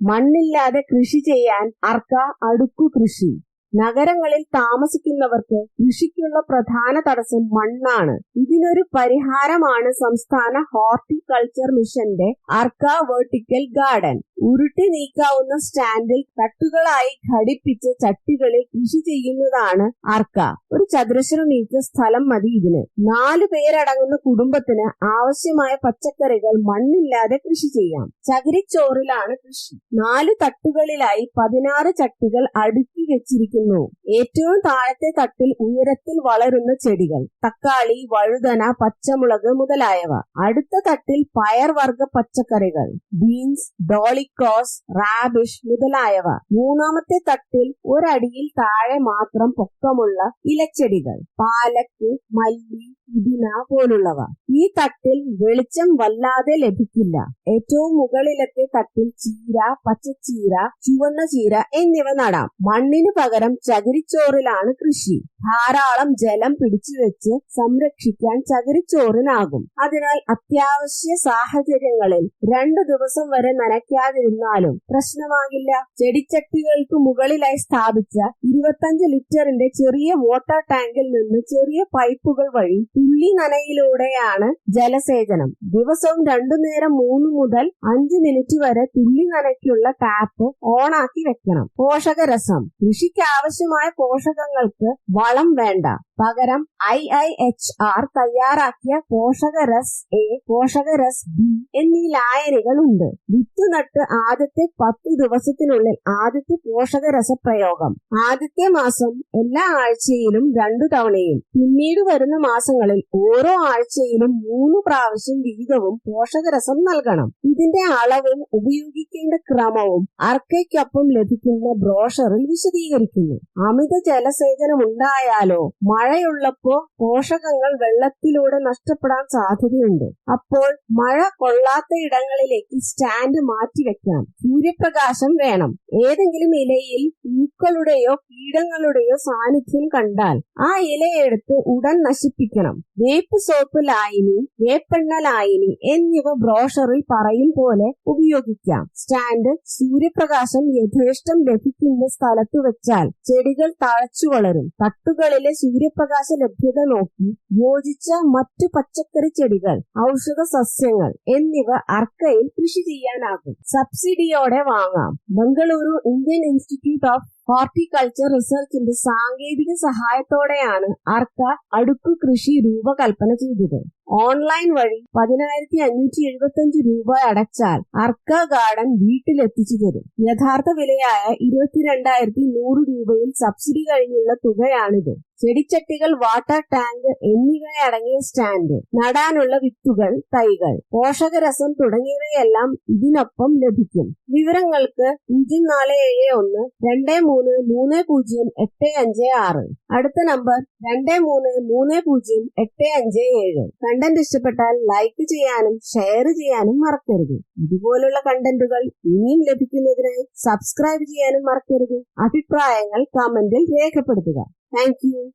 മണ്ണില്ലാതെ കൃഷി ചെയ്യാൻ അർക്ക അടുക്കു കൃഷി. നഗരങ്ങളിൽ താമസിക്കുന്നവർക്ക് കൃഷിക്കുള്ള പ്രധാന തടസ്സം മണ്ണാണ്. ഇതിനൊരു പരിഹാരമാണ് സംസ്ഥാന ഹോർട്ടിക്കൾച്ചർ മിഷന്റെ അർക്ക വെർട്ടിക്കൽ ഗാർഡൻ. ഉരുട്ടി നീക്കാവുന്ന സ്റ്റാൻഡിൽ തട്ടുകളായി ഘടിപ്പിച്ച് ചട്ടികളിൽ കൃഷി ചെയ്യുന്നതാണ് അർക്ക. ഒരു ചതുരശ്ര മീറ്റർ സ്ഥലം മതി ഇതിന്. നാലു പേരടങ്ങുന്ന കുടുംബത്തിന് ആവശ്യമായ പച്ചക്കറികൾ മണ്ണില്ലാതെ കൃഷി ചെയ്യാം. ചകിരിച്ചോറിലാണ് കൃഷി. നാല് തട്ടുകളിലായി പതിനാറ് ചട്ടികൾ അടുക്കി വെച്ചിരിക്കുന്നു. জন্য ഏറ്റവും താഴത്തെ തട്ടിൽ ഉയരത്തിൽ വളരുന്ന ചെടികൾ. തക്കാളി വഴുതന പച്ചമുളക് മുതലായവ. അടുത്ത തട്ടിൽ പയർവർഗ പച്ചക്കറികൾ. ബീൻസ് ഡോളിക്രോസ് റാബിഷ് മുതലായവ. മൂന്നാമത്തെ തട്ടിൽ ഒരടിയിൽ താഴെ മാത്രം പൊക്കമുള്ള ഇലച്ചെടികൾ. പാലക്ക് മല്ലി ഇതിന പോലുള്ളവ. ഈ തട്ടിൽ വെളിച്ചം വല്ലാതെ ലഭിക്കില്ല. ഏറ്റവും മുകളിലത്തെ തട്ടിൽ ചീര പച്ചച്ചീര ചുവന്ന ചീര എന്നിവ നടാം. മണ്ണിനു പകരം ചകിരിച്ചോറിലാണ് കൃഷി. ധാരാളം ജലം പിടിച്ചു വെച്ച് സംരക്ഷിക്കാൻ ചകിരിച്ചോറിനാകും. അതിനാൽ അത്യാവശ്യ സാഹചര്യങ്ങളിൽ രണ്ടു ദിവസം വരെ നനയ്ക്കാതിരുന്നാലും പ്രശ്നമാകില്ല. ചെടിച്ചട്ടികൾക്ക് മുകളിലായി സ്ഥാപിച്ച ഇരുപത്തഞ്ച് ലിറ്ററിന്റെ ചെറിയ വാട്ടർ ടാങ്കിൽ നിന്ന് ചെറിയ പൈപ്പുകൾ വഴി തുള്ളി നനയിലൂടെയാണ് ജലസേചനം. ദിവസവും രണ്ടു നേരം മൂന്ന് മുതൽ അഞ്ച് മിനിറ്റ് വരെ തുള്ളി നനയ്ക്കുള്ള ടാപ്പ് ഓണാക്കി വെക്കണം. പോഷകരസം. കൃഷിക്ക് ആവശ്യമായ പോഷകങ്ങൾക്ക് വളം വേണ്ട. പകരം ഐ ഐ എച്ച് ആർ തയ്യാറാക്കിയ പോഷകരസ് എ പോഷകരസ് ബി എന്നീ ലായനികൾ ഉണ്ട് വിത്ത് നട്ട് ആദ്യത്തെ പത്തു ദിവസത്തിനുള്ളിൽ ആദ്യത്തെ പോഷകരസ പ്രയോഗം ആദ്യത്തെ മാസം എല്ലാ ആഴ്ചയിലും രണ്ടു തവണയും. പിന്നീട് വരുന്ന മാസങ്ങളിൽ ഓരോ ആഴ്ചയിലും മൂന്ന് പ്രാവശ്യം വീതവും പോഷകരസം നൽകണം. ഇതിന്റെ അളവും ഉപയോഗിക്കേണ്ട ക്രമവും അർക്കയ്ക്കൊപ്പം ലഭിക്കുന്ന ബ്രോഷറിൽ വിശദീകരിക്കുന്നു. അമിത ജലസേചനം ഉണ്ടായാലോ മഴയുള്ളപ്പോ പോഷകങ്ങൾ വെള്ളത്തിലൂടെ നഷ്ടപ്പെടാൻ സാധ്യതയുണ്ട്. അപ്പോൾ മഴ കൊള്ളാത്ത ഇടങ്ങളിലേക്ക് സ്റ്റാൻഡ് മാറ്റിവെക്കണം സൂര്യപ്രകാശം വേണം. ഏതെങ്കിലും ഇലയിൽ പൂക്കളുടെയോ കീടങ്ങളുടെയോ സാന്നിധ്യം കണ്ടാൽ ആ ഇലയെടുത്ത് ഉടൻ നശിപ്പിക്കണം. വേപ്പ് സോപ്പ് ലായനി വേപ്പെണ്ണ ലായനി എന്നിവ ബ്രോഷറിൽ പറയും പോലെ ഉപയോഗിക്കാം. സ്റ്റാൻഡ് സൂര്യപ്രകാശം യഥേഷ്ടം ലഭിക്കുന്ന സ്ഥലത്ത് വെച്ചാൽ ചെടികൾ തഴച്ചു വളരും. തട്ടുകളിലെ സൂര്യപ്രകാശ ലഭ്യത നോക്കി യോജിച്ച മറ്റു പച്ചക്കറി ചെടികൾ ഔഷധ സസ്യങ്ങൾ എന്നിവ അർക്കയിൽ കൃഷി ചെയ്യാനാകും. സബ്സിഡിയോടെ വാങ്ങാം. Bengaluru Indian Institute of Horticulture റിസർച്ചിന്റെ സാങ്കേതിക സഹായത്തോടെയാണ് അർക്ക അടുക്കു കൃഷി രൂപകൽപ്പന ചെയ്തത്. ഓൺലൈൻ വഴി പതിനായിരത്തി അഞ്ഞൂറ്റി എഴുപത്തി രൂപ അടച്ചാൽ അർക്ക ഗാർഡൻ വീട്ടിലെത്തിച്ചു തരും. യഥാർത്ഥ വിലയായ ഇരുപത്തിരണ്ടായിരത്തി നൂറ് രൂപയിൽ സബ്സിഡി കഴിഞ്ഞുള്ള തുകയാണിത്. ചെടിച്ചട്ടികൾ വാട്ടർ ടാങ്ക് എന്നിവയടങ്ങിയ സ്റ്റാൻഡ് നടാനുള്ള വിത്തുകൾ തൈകൾ പോഷകരസം തുടങ്ങിയവയെല്ലാം ഇതിനൊപ്പം ലഭിക്കും. വിവരങ്ങൾക്ക് പൂജ്യം നാല് ഏഴ് ഒന്ന് രണ്ട് മൂന്ന് മൂന്ന് പൂജ്യം എട്ട് അഞ്ച് ആറ്. അടുത്ത നമ്പർ രണ്ട് മൂന്ന് മൂന്ന് പൂജ്യം എട്ട് അഞ്ച് ഏഴ്. കണ്ടന്റ് ഇഷ്ടപ്പെട്ടാൽ ലൈക്ക് ചെയ്യാനും ഷെയർ ചെയ്യാനും മറക്കരുത്. ഇതുപോലുള്ള കണ്ടന്റുകൾ ഇനിയും ലഭിക്കുന്നതിനായി സബ്സ്ക്രൈബ് ചെയ്യാനും മറക്കരുത്. അഭിപ്രായങ്ങൾ കമന്റിൽ രേഖപ്പെടുത്തുക. Thank you.